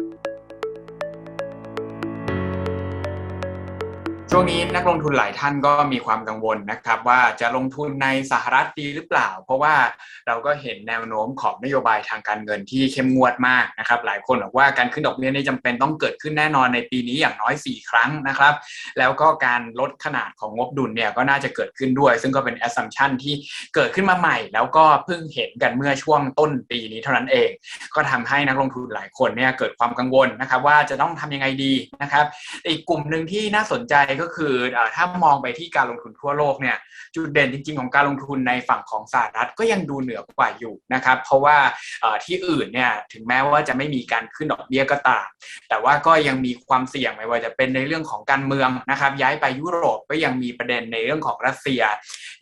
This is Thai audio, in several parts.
Thank you. ช่วงนี้นักลงทุนหลายท่านก็มีความกังวลนะครับว่าจะลงทุนในสหรัฐดีหรือเปล่า เพราะว่าเราก็เห็นแนวโน้มของนโยบายทางการเงินที่เข้มงวดมากนะครับหลายคนบอกว่าการขึ้นดอกเบี้ยนี่จำเป็นต้องเกิดขึ้นแน่นอนในปีนี้อย่างน้อย 4 ครั้งนะครับ แล้วก็การลดขนาดของงบดุลเนี่ยก็น่าจะเกิดขึ้นด้วย ซึ่งก็เป็น assumption ที่เกิดขึ้นมาใหม่ แล้วก็เพิ่งเห็นกันเมื่อช่วงต้นปีนี้เท่านั้นเอง ก็ทำให้นักลงทุนหลายคนเนี่ยเกิดความกังวลนะครับว่าจะต้องทำยังไงดีนะครับอีกกลุ่มหนึ่งที่น่าสนใจก็คือถ้ามองไปที่การลงทุนทั่วโลกเนี่ยจุดเด่นจริง ๆ ของการลงทุนในฝั่งของสหรัฐก็ยังดูเหนือกว่าอยู่นะครับเพราะว่าที่อื่นเนี่ยถึงแม้ว่าจะไม่มีการขึ้นดอกเบี้ยก็ตามแต่ว่าก็ยังมีความเสี่ยงไม่ว่าจะเป็นในเรื่องของการเมืองนะครับย้ายไปยุโรปก็ยังมีประเด็นในเรื่องของรัสเซีย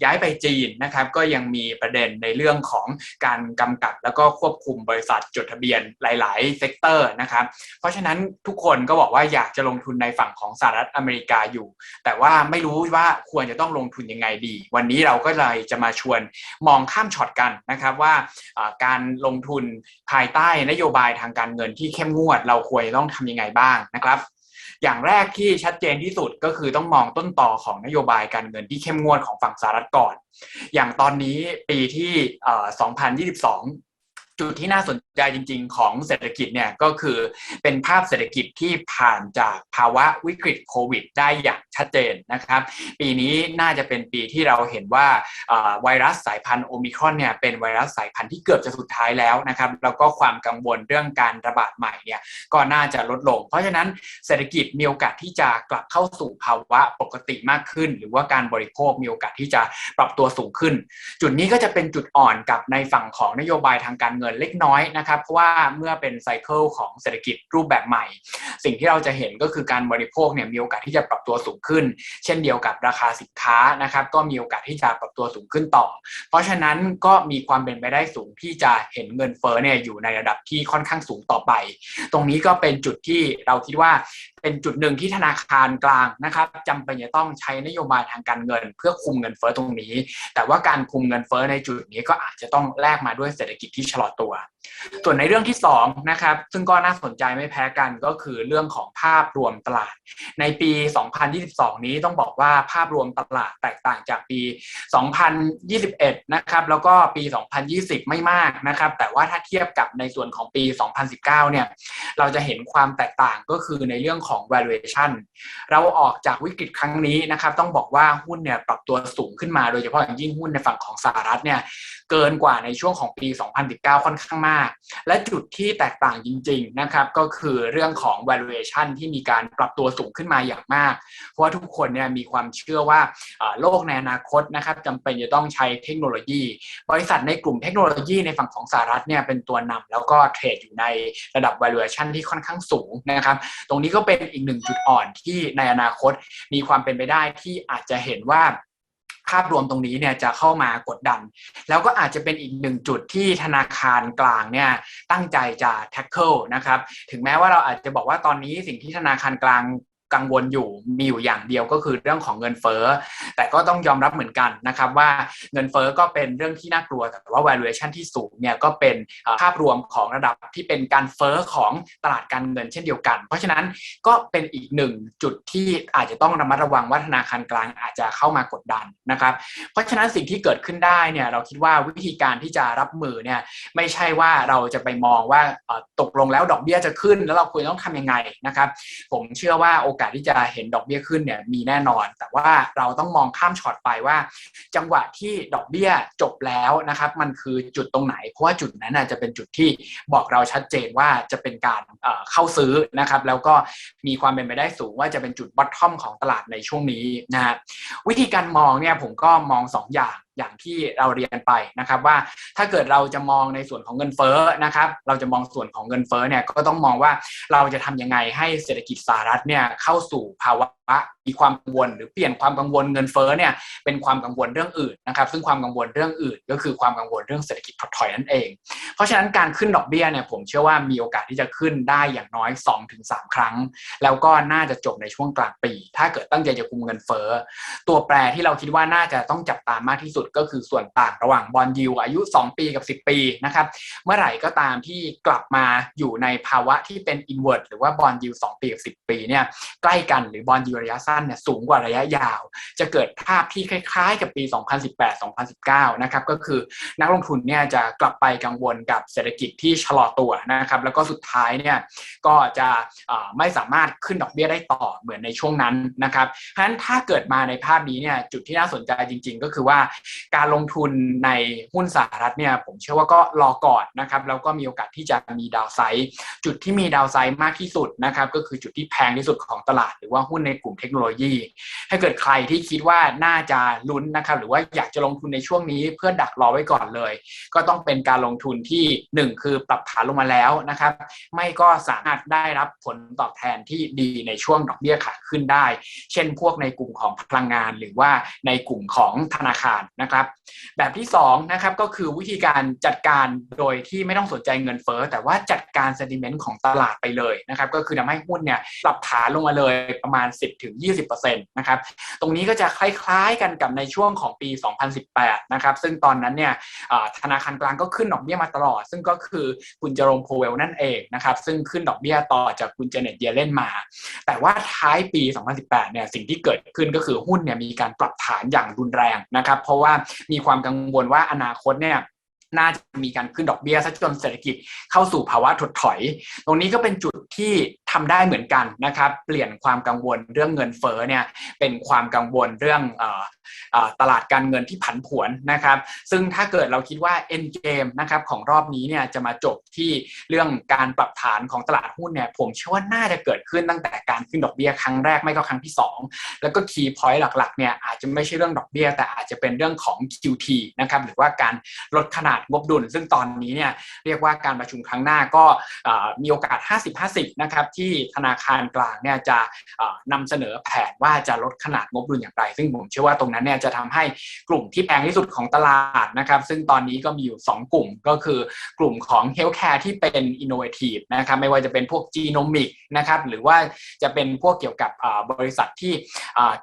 ย้ายไปจีนนะครับก็ยังมีประเด็นในเรื่องของการกำกับแล้วก็ควบคุมบริษัทจดทะเบียนหลาย ๆ เซกเตอร์นะครับเพราะฉะนั้นทุกคนก็บอกว่าอยากจะลงทุนในฝั่งของสหรัฐอเมริกาอยู่แต่ว่าไม่รู้ว่าควรจะต้องลงทุนยังไงดี วันนี้เราก็เลยจะมาชวนมองข้ามช็อตกันนะครับว่าการลงทุนภายใต้นโยบายทางการเงินที่เข้มงวด เราควรต้องทำยังไงบ้างนะครับอย่างแรกที่ชัดเจนที่สุดก็คือต้องมองต้นต่อของนโยบายการเงินที่เข้มงวดของฝั่งสหรัฐก่อน อย่างตอนนี้ปีที่ 2022 จุดที่น่าสนใจจริง ๆ ของเศรษฐกิจเนี่ยก็คือเป็นภาพเศรษฐกิจที่ผ่านจากภาวะวิกฤตโควิด ได้อย่างชัดเจนนะครับ ปีนี้น่าจะเป็นปีที่เราเห็นว่าไวรัสสายพันธุ์โอมิครอนเนี่ยเป็นไวรัสสายพันธุ์ที่เกือบจะสุดท้ายแล้วนะครับ แล้วก็ความกังวลเรื่องการระบาดใหม่เนี่ยก็น่าจะลดลง เพราะฉะนั้นเศรษฐกิจมีโอกาสที่จะกลับเข้าสู่ภาวะปกติมากขึ้น หรือว่าการบริโภคมีโอกาสที่จะปรับตัวสูงขึ้น จุดนี้ก็จะเป็นจุดอ่อนกับในฝั่งของนโยบายทางการเงินเล็กน้อยนะครับเพราะว่าเมื่อเป็นไซเคิลของเศรษฐกิจรูปแบบใหม่ สิ่งที่เราจะเห็นก็คือการบริโภคเนี่ยมีโอกาสที่จะปรับตัวสูงขึ้น เช่นเดียวกับราคาสินค้านะครับก็มีโอกาสที่จะปรับตัวสูงขึ้นต่อ เพราะฉะนั้นก็มีความเป็นไปได้สูงที่จะเห็นเงินเฟ้อเนี่ยอยู่ในระดับที่ค่อนข้างสูงต่อไป ตรงนี้ก็เป็นจุดที่เราคิดว่า เป็นจุดหนึ่งที่ธนาคารกลางนะครับจำเป็นจะต้องใช้นโยบายทางการเงิน เพื่อคุมเงินเฟ้อตรงนี้ แต่ว่าการคุมเงินเฟ้อในจุดนี้ก็อาจจะต้องแลกมาด้วยเศรษฐกิจที่ชะลอตัว ส่วนในเรื่องที่2นะครับซึ่งก็น่าสนใจไม่แพ้กันก็คือเรื่องของภาพรวมตลาด ในปี 2022 นี้ต้องบอกว่าภาพรวมตลาดแตกต่างจากปี 2021 นะครับแล้วก็ปี 2020 ไม่มากนะครับ แต่ว่าถ้าเทียบกับในส่วนของปี 2019 เนี่ยเราจะเห็นความแตกต่างก็คือในเรื่องของ valuation เราออกจากวิกฤตครั้งนี้นะครับ ต้องบอกว่าหุ้นเนี่ยปรับตัวสูงขึ้นมาโดยเฉพาะอย่างยิ่งหุ้นในฝั่งของสหรัฐเนี่ยเกินกว่าในช่วงของปี 2019 ค่อนข้างมาก และจุดที่แตกต่างจริง ๆ นะครับก็คือเรื่องของ valuation ที่มีการปรับตัวสูงขึ้นมาอย่างมาก เพราะว่าทุกคนเนี่ยมีความเชื่อว่าโลกในอนาคตนะครับจำเป็นจะต้องใช้เทคโนโลยี บริษัทในกลุ่มเทคโนโลยีในฝั่งของสหรัฐเนี่ยเป็นตัวนำแล้วก็เทรดอยู่ในระดับ valuation ที่ค่อนข้างสูงนะครับตรงนี้ก็เป็นอีกหนึ่งจุดอ่อนที่ในอนาคตมีความเป็นไปได้ที่อาจจะเห็นว่า ภาพรวมตรงนี้เนี่ยจะเข้ามากดดัน แล้วก็อาจจะเป็นอีกหนึ่งจุดที่ธนาคารกลางเนี่ยตั้งใจจะ tackle นะครับ ถึงแม้ว่าเราอาจจะบอกว่าตอนนี้สิ่งที่ธนาคารกลาง กังวลอยู่มีอยู่อย่างเดียวก็คือเรื่องของเงินเฟ้อแต่ก็ต้องยอมรับเหมือนกันนะครับว่าเงินเฟ้อก็เป็นเรื่องที่น่ากลัวแต่ว่า valuation ที่สูงเนี่ยก็เป็นภาพรวมของระดับที่เป็นการเฟ้อของตลาดการเงินเช่นเดียวกัน เพราะฉะนั้นก็เป็นอีกหนึ่งจุดที่อาจจะต้องระมัดระวังว่าธนาคารกลางอาจจะเข้ามากดดันนะครับ เพราะฉะนั้นสิ่งที่เกิดขึ้นได้เนี่ยเราคิดว่าวิธีการที่จะรับมือเนี่ยไม่ใช่ว่าเราจะไปมองว่าตกลงแล้วดอกเบี้ยจะขึ้น แล้วเราควรต้องทำยังไงนะครับ ผมเชื่อว่าโอกาสที่จะเห็นดอกเบี้ยขึ้นเนี่ยมีแน่นอน แต่ว่าเราต้องมองข้ามช็อตไปว่า จังหวะที่ดอกเบี้ยจบแล้วนะครับ มันคือจุดตรงไหน เพราะว่าจุดนั้นจะเป็นจุดที่บอกเราชัดเจนว่าจะเป็นการเข้าซื้อนะครับ แล้วก็มีความเป็นไปได้สูงว่าจะเป็นจุดบอททอมของตลาดในช่วงนี้นะฮะวิธีการมองเนี่ยผมก็มอง 2 อย่าง อย่างที่เราเรียนไปนะครับว่าถ้าเกิดเราจะมองในส่วนของเงินเฟ้อนะครับเราจะมองส่วนของเงินเฟ้อเนี่ยก็ต้องมองว่าเราจะทำยังไงให้เศรษฐกิจสหรัฐเนี่ยเข้าสู่ภาวะ มีความกังวลหรือเปลี่ยนความกังวลเงินเฟ้อเนี่ยเป็นความกังวลเรื่องอื่นนะครับซึ่งความกังวลเรื่องอื่น ก็คือความกังวลเรื่องเศรษฐกิจถดถอยนั่นเอง เพราะฉะนั้นการขึ้นดอกเบี้ยเนี่ยผมเชื่อว่ามีโอกาสที่จะขึ้นได้อย่างน้อย 2-3 ครั้ง แล้วก็น่าจะจบในช่วงกลางปี ถ้าเกิดตั้งใจจะคุมเงินเฟ้อตัวแปรที่เราคิดว่าน่าจะต้องจับตามมากที่สุดก็คือส่วนต่างระหว่างบอลยูอายุ 2 ปีกับ 10 ปีนะครับเมื่อไหร่ก็ตามที่กลับมาอยู่ในภาวะที่เป็นอินเวอร์ตหรือว่าบอลยู2ปีกับ10 ปีเนี่ยใกล้กันหรือบอลยูระยะสั้นเนี่ยสูงกว่าระยะยาว จะเกิดภาพที่คล้าย ๆ กับปี 2018-2019 นะครับก็คือนักลงทุนเนี่ยจะกลับไปกังวลกับเศรษฐกิจที่ชะลอตัวนะครับแล้วก็สุดท้ายเนี่ยก็จะไม่สามารถขึ้นดอกเบี้ยได้ต่อเหมือนในช่วงนั้นนะครับเพราะฉะนั้นถ้าเกิดมาในภาพนี้เนี่ยจุดที่น่าสนใจจริง ๆ ก็คือว่าการลงทุนในหุ้นสหรัฐเนี่ยผมเชื่อว่าก็รอก่อนนะครับแล้วก็มีโอกาสที่จะมีดาวไซด์จุดที่มีดาวไซด์มากที่สุดนะครับก็คือจุดที่แพงที่สุดของตลาด หรือว่าหุ้นในกลุ่มเทคโนโลโลยี ถ้าเกิดใครที่คิดว่าน่าจะลุ้นนะครับหรือว่าอยากจะลงทุนในช่วงนี้เพื่อดักรอไว้ก่อนเลย ก็ต้องเป็นการลงทุนที่ 1 คือปรับฐานลงมาแล้วนะครับ ไม่ก็สามารถได้รับผลตอบแทนที่ดีในช่วงดอกเบี้ยขาขึ้นได้ เช่นพวกในกลุ่มของพลังงาน หรือว่าในกลุ่มของธนาคารนะครับ แบบที่2นะครับก็คือวิธีการจัดการโดยที่ไม่ต้องสนใจเงินเฟ้อแต่ว่าจัดการเซนิเมนต์ของตลาดไปเลยนะครับก็คือทำให้หุ้นเนี่ยปรับฐานลงมาเลยประมาณ 10-20%นะครับตรงนี้ก็จะคล้ายๆกันกับในช่วงของปี 2018 นะครับซึ่งตอนนั้นเนี่ยธนาคารกลางก็ขึ้นดอกเบี้ยมาตลอด ซึ่งก็คือคุณเจอร์มโพเวลนั่นเองนะครับซึ่งขึ้นดอกเบี้ยต่อจากคุณเจเน็ตเยเลนมา แต่ว่าท้ายปี 2018 เนี่ยสิ่งที่เกิดขึ้นก็คือหุ้นเนี่ยมีการปรับฐานอย่างรุนแรงนะครับเพราะว่ามีความกังวลว่าอนาคตเนี่ย น่าจะมีการขึ้นดอกเบี้ยซะจนเศรษฐกิจเข้าสู่ภาวะถดถอย ตรงนี้ก็เป็นจุดที่ทำได้เหมือนกันนะครับ เปลี่ยนความกังวลเรื่องเงินเฟ้อเนี่ยเป็นความกังวลเรื่อง ตลาดการเงินที่ผันผวนนะครับ ซึ่งถ้าเกิดเราคิดว่า end game นะครับของรอบนี้เนี่ยจะมาจบที่เรื่องการปรับฐานของตลาดหุ้นเนี่ยผมเชื่อว่าน่าจะเกิดขึ้นตั้งแต่การขึ้นดอกเบี้ยครั้งแรกไม่ก็ครั้งที่ 2 แล้วก็ key point หลักๆเนี่ยอาจจะไม่ใช่เรื่องดอกเบี้ย แต่อาจจะเป็นเรื่องของ QT นะครับหรือว่าการลดขนาดงบดุล ซึ่งตอนนี้เนี่ยเรียกว่าการประชุมครั้งหน้าก็มีโอกาส 50-50 นะครับที่ธนาคารกลางเนี่ยจะนำเสนอแผนว่าจะลดขนาดงบดุลอย่างไร ซึ่งผมเชื่อว่าตรงนั้นเนี่ยจะทำให้กลุ่มที่แพงที่สุดของตลาดนะครับ ซึ่งตอนนี้ก็มีอยู่ 2 กลุ่มก็คือกลุ่มของเฮลท์แคร์ที่เป็นอินโนเวทีฟนะครับไม่ว่าจะเป็นพวกจีโนมิกนะครับหรือว่าจะเป็นพวกเกี่ยวกับบริษัทที่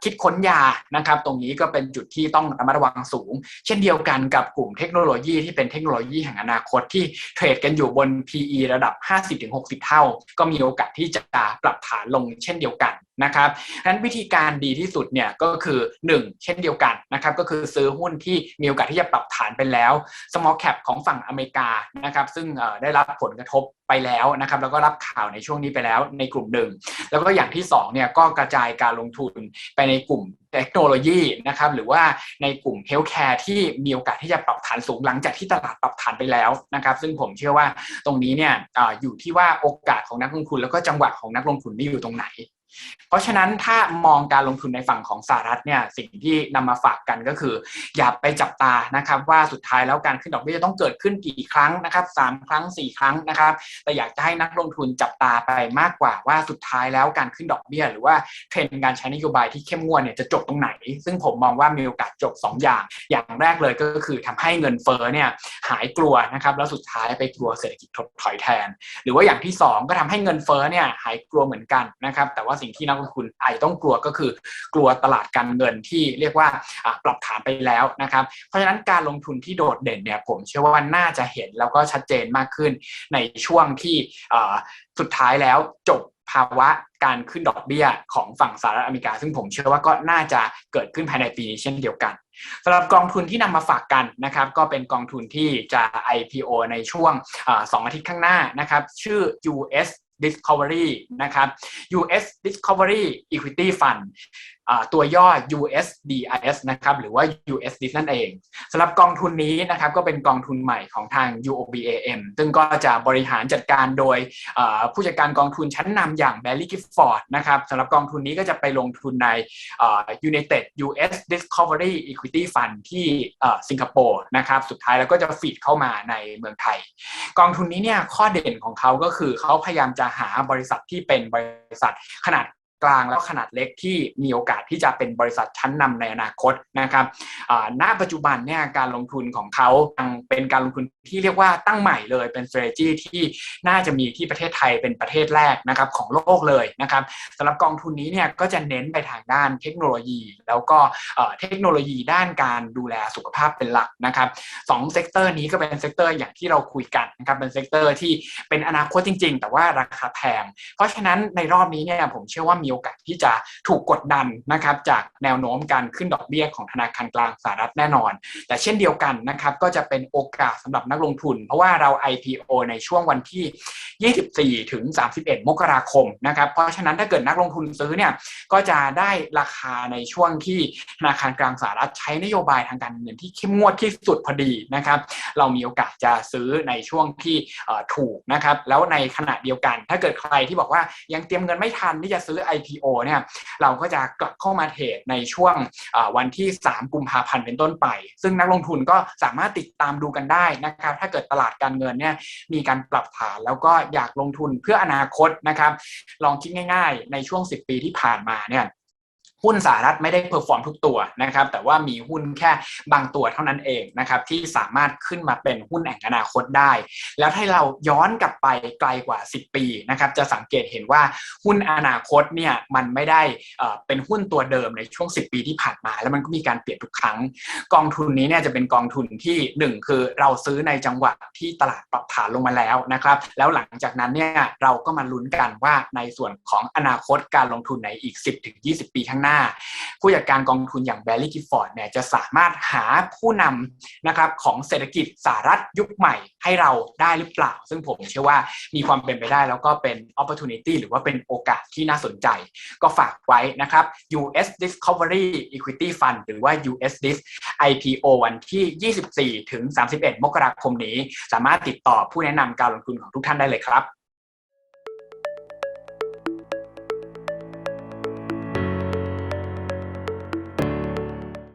คิดค้นยานะครับ ตรงนี้ก็เป็นจุดที่ต้องระมัดระวังสูง เช่นเดียวกันกับกลุ่มเทคโนโลยีที่เป็นเทคโนโลยีแห่งอนาคตที่เทรดกันอยู่บน PE ระดับ 50-60 เท่า ก็มีโอกาสที่จะปรับฐานลงเช่นเดียวกัน นะครับดังนั้นวิธีการดีที่สุดเนี่ยก็คือ 1 เช่นเดียวกันนะครับก็คือซื้อหุ้นที่มีโอกาสที่จะปรับฐานไปแล้ว small cap ของฝั่งอเมริกานะครับซึ่งได้รับผลกระทบไปแล้วนะครับแล้วก็รับข่าวในช่วงนี้ไปแล้วในกลุ่มหนึ่ง แล้วก็อย่างที่2เนี่ยก็กระจายการลงทุนไปในกลุ่มเทคโนโลยีนะครับหรือว่าในกลุ่มเฮลท์แคร์ที่มีโอกาสที่จะปรับฐานสูงหลังจากที่ตลาดปรับฐานไปแล้วนะครับซึ่งผมเชื่อว่าตรงนี้เนี่ยออยู่ที่ว่าโอกาสของนักลงทุนแล้วก็จังหวะของนักลงทุนนี่อยู่ตรงไหน เพราะฉะนั้นถ้ามองการลงทุนในฝั่งของสหรัฐเนี่ยสิ่งที่นำมาฝากกันก็คือ อย่าไปจับตานะครับว่าสุดท้ายแล้วการขึ้นดอกเบี้ยจะต้องเกิดขึ้นกี่ครั้งนะครับสามครั้งสี่ครั้งนะครับแต่อยากจะให้นักลงทุนจับตาไปมากกว่าว่าสุดท้ายแล้วการขึ้นดอกเบี้ย หรือว่าเทรนด์การใช้นโยบายที่เข้มงวดเนี่ยจะจบตรงไหน ซึ่งผมมองว่ามีโอกาสจบ 2 อย่าง อย่างแรกเลยก็คือทำให้เงินเฟ้อเนี่ยหายกลัวนะครับแล้วสุดท้ายไปกลัวเศรษฐกิจถดถอยแทน หรือว่าอย่างที่ 2 ก็ทำให้เงินเฟ้อเนี่ยหายกลัวเหมือนกันนะครับแต่ว่าสิ่งที่นักลงทุนอาจจะต้องกลัวก็คือกลัวตลาดการเงินที่เรียกว่าปรับฐานไปแล้วนะครับ เพราะฉะนั้นการลงทุนที่โดดเด่นเนี่ยผมเชื่อว่าน่าจะเห็นแล้วก็ชัดเจนมากขึ้นในช่วงที่สุดท้ายแล้วจบภาวะการขึ้นดอกเบี้ยของฝั่งสหรัฐอเมริกา ซึ่งผมเชื่อว่าก็น่าจะเกิดขึ้นภายในปีนี้เช่นเดียวกันสำหรับกองทุนที่นำมาฝากกันนะครับ ก็เป็นกองทุนที่จะ IPO ในช่วงสองอาทิตย์ข้างหน้านะครับ ชื่อ US Discovery นะครับ US Discovery Equity Fund ตัวย่อ USDIS นะครับหรือว่า USD นั่นเองสำหรับกองทุนนี้นะครับก็เป็นกองทุนใหม่ของทาง UOBAM ซึ่งก็จะบริหารจัดการโดยผู้จัดการกองทุนชั้นนำอย่าง Barry Gifford นะครับสำหรับกองทุนนี้ก็จะไปลงทุนใน United US Discovery Equity Fund ที่สิงคโปร์นะครับสุดท้ายแล้วก็จะฟีดเข้ามาในเมืองไทย กองทุนนี้เนี่ยข้อเด่นของเขาก็คือเขาพยายามจะหาบริษัทที่เป็นบริษัทขนาด กลางแล้วขนาดเล็กที่มีโอกาสที่จะเป็นบริษัทชั้นนำในอนาคตนะครับณปัจจุบันเนี่ยการลงทุนของเขาเป็นการลงทุนที่เรียกว่าตั้งใหม่เลยเป็น strategy ที่น่าจะมีที่ประเทศไทยเป็นประเทศแรกนะครับของโลกเลยนะครับสำหรับกองทุนนี้เนี่ยก็จะเน้นไปทางด้านเทคโนโลยี แล้วก็เทคโนโลยีด้านการดูแลสุขภาพเป็นหลักนะครับสองเซกเตอร์นี้ก็เป็นเซกเตอร์อย่างที่เราคุยกันนะครับเป็นเซกเตอร์ที่เป็นอนาคตจริง ๆ แต่ว่าราคาแพงเพราะฉะนั้นในรอบนี้เนี่ยผมเชื่อว่ามีโอกาสที่จะถูกกดดันนะครับจากแนวโน้มการขึ้นดอกเบี้ยของธนาคารกลางสหรัฐแน่นอน แต่เช่นเดียวกันนะครับก็จะเป็นโอกาสสำหรับนักลงทุน เพราะว่าเรา IPO ในช่วงวันที่ 24 ถึง 31 มกราคมนะครับเพราะฉะนั้นถ้าเกิดนักลงทุนซื้อเนี่ยก็จะได้ราคาในช่วงที่ธนาคารกลางสหรัฐใช้นโยบายทางการเงินที่เข้มงวดที่สุดพอดีนะครับ เรามีโอกาสจะซื้อในช่วงที่ถูกนะครับ แล้วในขณะเดียวกัน ถ้าเกิดใครที่บอกว่ายังเตรียมเงินไม่ทันที่จะซื้อ IPO เนี่ยเราก็จะกลับเข้ามาเทรดในช่วงวันที่ 3 กุมภาพันธ์เป็นต้นไป ซึ่งนักลงทุนก็สามารถติดตามดูกันได้นะครับถ้าเกิดตลาดการเงินเนี่ยมีการปรับฐานแล้วก็อยากลงทุนเพื่ออนาคตนะครับลองคิดง่าย ๆ ในช่วง 10 ปีที่ผ่านมาเนี่ย หุ้นสหรัฐไม่ได้เพอร์ฟอร์มทุกตัวนะครับแต่ว่ามีหุ้นแค่บางตัวเท่านั้นเองนะครับที่สามารถขึ้นมาเป็นหุ้นแห่งอนาคตได้ แล้วถ้าเราย้อนกลับไปไกลกว่า 10 ปีนะครับจะสังเกตเห็นว่าหุ้นอนาคตเนี่ยมันไม่ได้เป็นหุ้นตัวเดิมในช่วง 10 ปีที่ผ่านมา แล้วมันก็มีการเปลี่ยนทุกครั้ง กองทุนนี้เนี่ยจะเป็นกองทุนที่ 1 คือเราซื้อในจังหวะที่ตลาดปรับฐานลงมาแล้วนะครับแล้วหลังจากนั้นเนี่ยเราก็มาลุ้นกันว่าในส่วนของอนาคตการลงทุนในอีก 10-20 ปีข้างหน้าผู้จัดการกองทุนอย่างแบร์รี่กิฟฟอร์ดเนี่ยจะสามารถหาผู้นำนะครับของเศรษฐกิจสหรัฐยุคใหม่ให้เราได้หรือเปล่า ซึ่งผมเชื่อว่ามีความเป็นไปได้แล้วก็เป็น opportunity หรือว่าเป็นโอกาสที่น่าสนใจ ก็ฝากไว้นะครับ US Discovery Equity Fund หรือว่า US Dis IPO วันที่ 24 ถึง 31 มกราคมนี้ สามารถติดต่อผู้แนะนำการลงทุนของทุกท่านได้เลยครับ